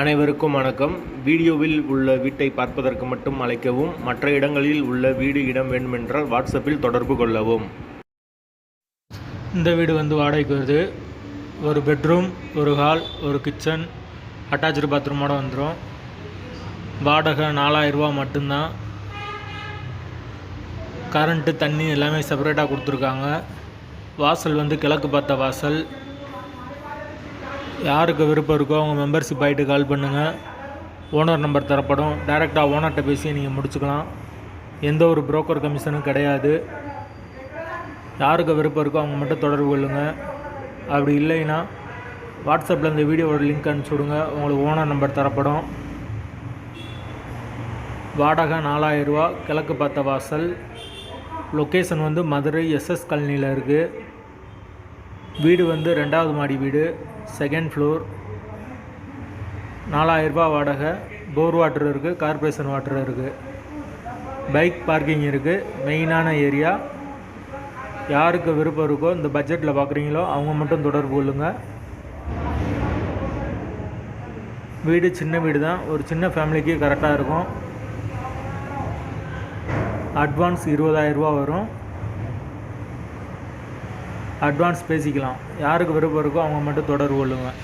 அனைவருக்கும் வணக்கம். வீடியோவில் உள்ள வீட்டை பார்ப்பதற்கு மட்டும் அழைக்கவும் மற்ற இடங்களில் உள்ள வீடு இடம் வேண்டுமென்றால் வாட்ஸ்அப்பில் தொடர்பு கொள்ளவும். இந்த வீடு வந்து வாடகைக்கு வருது. ஒரு பெட்ரூம் ஒரு ஹால் ஒரு கிச்சன் அட்டாச்சு பாத்ரூமோடு வந்துடும் வாடகை நாலாயிரரூபா மட்டும்தான். கரண்ட்டு தண்ணி எல்லாமே செப்பரேட்டாக கொடுத்துருக்காங்க. வாசல் வந்து கிழக்கு பார்த்த வாசல். யாருக்கு விருப்பம் இருக்கோ அவங்க மெம்பர்ஷிப் ஆகிட்டு கால் பண்ணுங்கள் ஓனர் நம்பர் தரப்படும். டைரெக்டாக ஓனர்கிட்ட பேசி நீங்கள் முடிச்சுக்கலாம். எந்த ஒரு புரோக்கர் கமிஷனும் கிடையாது. யாருக்கு விருப்பம் இருக்கோ அவங்க மட்டும் தொடர்பு கொள்ளுங்கள் அப்படி இல்லைன்னா வாட்ஸ்அப்பில் இந்த வீடியோவோட லிங்க் அனுப்பிச்சி விடுங்க. உங்களுக்கு ஓனர் நம்பர் தரப்படும். வாடகை நாலாயிரரூவா கிழக்கு பார்த்த வாசல். லொக்கேஷன் வந்து மதுரை எஸ்எஸ் காலனியில் இருக்குது வீடு வந்து ரெண்டாவது மாடி வீடு செகண்ட் ஃப்ளோர் நாலாயிரரூபா வாடகை போர் வாட்டர் இருக்குது கார்ப்ரேஷன் வாட்டர் இருக்குது பைக் பார்க்கிங் இருக்குது மெயினான ஏரியா யாருக்கு விருப்பம் இருக்கோ இந்த பட்ஜெட்டில் பார்க்குறீங்களோ அவங்க மட்டும் தொடர்பு கொள்ளுங்கள் வீடு சின்ன வீடு தான் ஒரு சின்ன ஃபேமிலிக்கு கரெக்டாக இருக்கும். அட்வான்ஸ் இருபதாயிரரூபா வரும். அட்வான்ஸ் பேசிக்கலாம். யாருக்கு விருப்பம் இருக்கோ அவங்க மட்டும் தொடர்பு கொள்ளுங்கள்